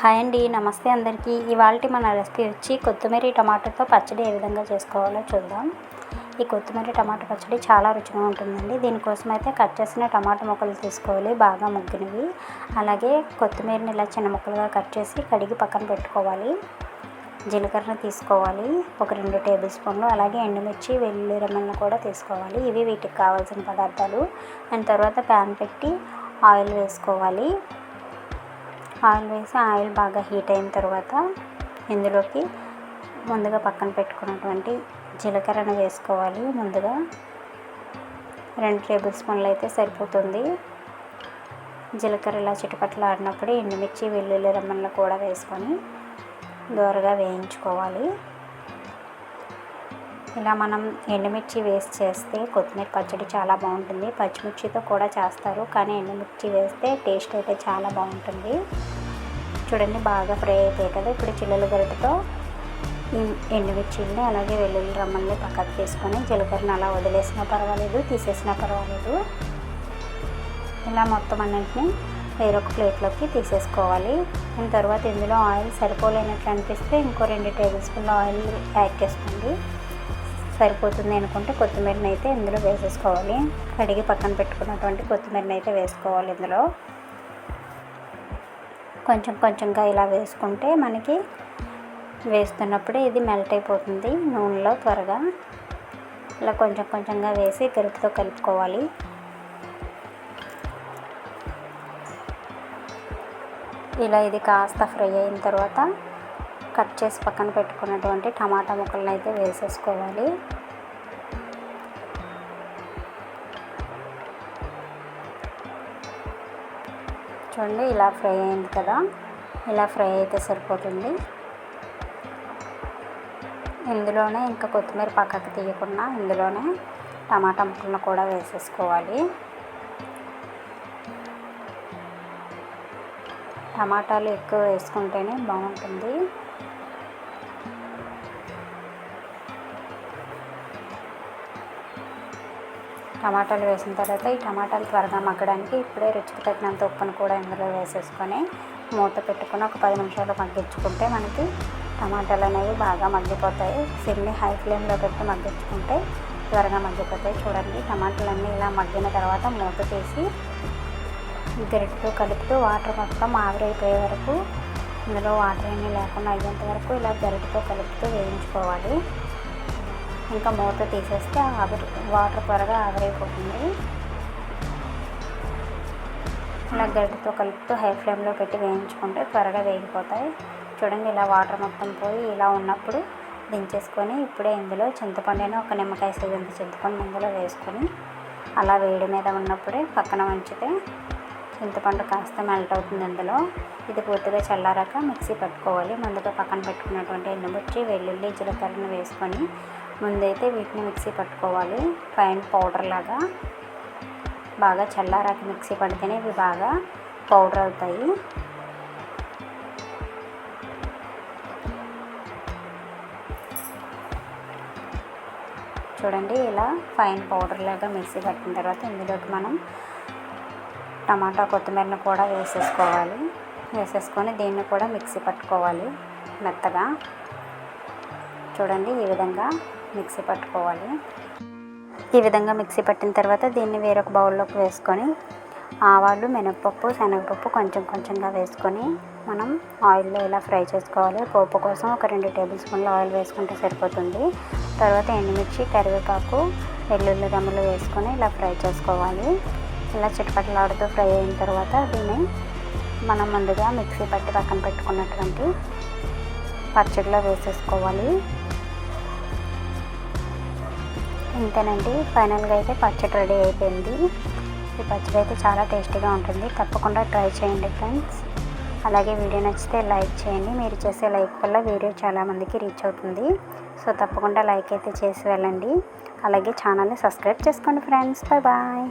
Hi అండి నమస్తే అందరికీ. ఇవాళ మన రెసిపీ వచ్చి కొత్తిమీర టమాటాతో పచ్చడి ఏ విధంగా చేసుకోవాలో చూద్దాం. ఈ కొత్తిమీర టమాటా పచ్చడి చాలా రుచిగా ఉంటుందండి. దీనికోసం అయితే కట్ చేసిన టమాటా ముక్కలు తీసుకోవాలి బాగా ముగ్గినవి. అలాగే కొత్తిమీరని ఇలా చిన్న ముక్కలుగా కట్ చేసి కడిగి పక్కన పెట్టుకోవాలి. జీలకర్ర తీసుకోవాలి ఒక రెండు టేబుల్ స్పూన్లు. అలాగే ఎండుమిర్చి వెల్లుల్లి రెమ్మలను కూడా తీసుకోవాలి. ఇవి వీటికి కావాల్సిన పదార్థాలు. అండ్ తర్వాత ప్యాన్ పెట్టి ఆయిల్ వేసుకోవాలి. ఆయిల్ వేసి ఆయిల్ బాగా హీట్ అయిన తర్వాత ఇందులోకి ముందుగా పక్కన పెట్టుకున్నటువంటి జీలకర్రను వేసుకోవాలి. ముందుగా రెండు టేబుల్ స్పూన్లు అయితే సరిపోతుంది. జీలకర్ర ఇలా చిటపట్లు ఆడినప్పుడు ఎండుమిర్చి వెల్లుల్లి రెమ్మలను కూడా వేసుకొని దోరగా వేయించుకోవాలి. ఇలా మనం ఎండుమిర్చి వేసి చేస్తే కొత్తిమీర పచ్చడి చాలా బాగుంటుంది. పచ్చిమిర్చితో కూడా చేస్తారు కానీ ఎండుమిర్చి వేస్తే టేస్ట్ అయితే చాలా బాగుంటుంది. చూడండి బాగా ఫ్రై అయిపోయాయి కదా. ఇప్పుడు చిల్లల గరిటతో ఎండుమిర్చిని అలాగే వెల్లుల్లి రమ్మల్ని పక్కకు తీసుకొని జీలకర్రని అలా వదిలేసినా పర్వాలేదు తీసేసినా పర్వాలేదు. ఇలా మొత్తం అన్నింటినీ వేరొక ప్లేట్లోకి తీసేసుకోవాలి. దాని తర్వాత ఇందులో ఆయిల్ సరిపోలేనట్లు అనిపిస్తే ఇంకో రెండు టేబుల్ స్పూన్ల ఆయిల్ యాడ్ చేసుకోండి. సరిపోతుంది అనుకుంటే కొత్తిమీరని అయితే ఇందులో వేసేసుకోవాలి. కడిగి పక్కన పెట్టుకున్నటువంటి కొత్తిమీరని అయితే వేసుకోవాలి ఇందులో. కొంచెం కొంచెంగా ఇలా వేసుకుంటే మనకి వేస్తున్నప్పుడే ఇది మెల్ట్ అయిపోతుంది నూనెలో త్వరగా. ఇలా కొంచెం కొంచెంగా వేసి గరిటతో కలుపుకోవాలి. ఇలా ఇది కాస్త ఫ్రై అయిన తర్వాత కట్ చేసి పక్కన పెట్టుకున్నటువంటి టమాటా ముక్కలను అయితే వేసేసుకోవాలి. చూడండి ఇలా ఫ్రై అయింది కదా. ఇలా ఫ్రై అయితే సరిపోతుంది. ఇందులోనే ఇంకా కొత్తిమీర పక్కకు తీయకుండా ఇందులోనే టమాటా ముక్కలను కూడా వేసేసుకోవాలి. టమాటాలు ఎక్కువ వేసుకుంటేనే బాగుంటుంది. టమాటాలు వేసిన తర్వాత ఈ టమాటాలు త్వరగా మగ్గడానికి ఇప్పుడే రుచికి తగినంత ఉప్పును కూడా ఇందులో వేసేసుకొని మూత పెట్టుకుని ఒక పది నిమిషాలు మగ్గించుకుంటే మనకి టమాటాలు అనేవి బాగా మగ్గిపోతాయి. సిమ్ని హై ఫ్లేమ్లో పెట్టి మగ్గించుకుంటే త్వరగా మగ్గిపోతాయి. చూడండి టమాటాలు అన్నీ ఇలా మగ్గిన తర్వాత మూత తీసి గరిటతో కలుపుతూ వాటర్ మొత్తం ఆవిరైపోయే వరకు ఇందులో వాటర్ ఏమీ లేకుండా అయ్యేంత వరకు ఇలా గరిటతో కలుపుతూ వేయించుకోవాలి. ఇంకా మూత తీసేస్తే ఆవిరి వాటర్ త్వరగా ఆవిరైపోతుంది. ఇలా గడ్డతో కలుపుతూ హై ఫ్లేమ్లో పెట్టి వేయించుకుంటే త్వరగా వేగిపోతాయి. చూడండి ఇలా వాటర్ మొత్తం పోయి ఇలా ఉన్నప్పుడు దించేసుకొని ఇప్పుడే ఇందులో చింతపండుని ఒక నిమ్మకాయ సైజంత చింతపండు ఇందులో వేసుకొని అలా వేడి మీద ఉన్నప్పుడే పక్కన ఉంచితే చింతపండు కాస్త మెల్ట్ అవుతుంది అందులో ఇది పూర్తిగా చల్లారాక మిక్సీ పెట్టుకోవాలి. ముందుగా పక్కన పెట్టుకున్నటువంటి ఎండుమిర్చి వెల్లుల్లి జీలకర్రను వేసుకొని ముందైతే వీటిని మిక్సీ పట్టుకోవాలి. ఫైన్ పౌడర్ లాగా. బాగా చల్లారాక మిక్సీ పడితేనే ఇవి బాగా పౌడర్ అవుతాయి. చూడండి ఇలా ఫైన్ పౌడర్ లాగా మిక్సీ పట్టిన తర్వాత ఇందులోకి మనం టమాటా కొత్తిమీరను కూడా వేసేసుకోవాలి. వేసేసుకొని దీన్ని కూడా మిక్సీ పట్టుకోవాలి. మెత్తగా. చూడండి ఈ విధంగా మిక్సీ పట్టుకోవాలి. ఈ విధంగా మిక్సీ పట్టిన తర్వాత దీన్ని వేరొక బౌల్లోకి వేసుకొని ఆవాలు మినపప్పు శనగపప్పు కొంచెం కొంచెంగా వేసుకొని మనం ఆయిల్లో ఇలా ఫ్రై చేసుకోవాలి పోపు కోసం ఒక రెండు టేబుల్ స్పూన్ల ఆయిల్ వేసుకుంటే సరిపోతుంది. తర్వాత ఎండుమిర్చి కరివేపాకు వెల్లుల్లి రమ్మలు వేసుకొని ఇలా ఫ్రై చేసుకోవాలి. ఇలా చిటపటలాడుతూ ఫ్రై అయిన తర్వాత దీన్ని మనం ముందుగా మిక్సీ పట్టి పక్కన పెట్టుకున్నటువంటి పచ్చడిలో వేసేసుకోవాలి. ఇంతేనండి. ఫైనల్గా అయితే పచ్చడి రెడీ అయిపోయింది. ఈ పచ్చడి అయితే చాలా టేస్టీగా ఉంటుంది. తప్పకుండా ట్రై చేయండి ఫ్రెండ్స్. అలాగే వీడియో నచ్చితే లైక్ చేయండి. మీరు చేసే లైక్ వల్ల వీడియో చాలామందికి రీచ్ అవుతుంది. సో తప్పకుండా లైక్ అయితే చేసి వెళ్ళండి. అలాగే ఛానల్ని సబ్స్క్రైబ్ చేసుకోండి ఫ్రెండ్స్. Bye bye.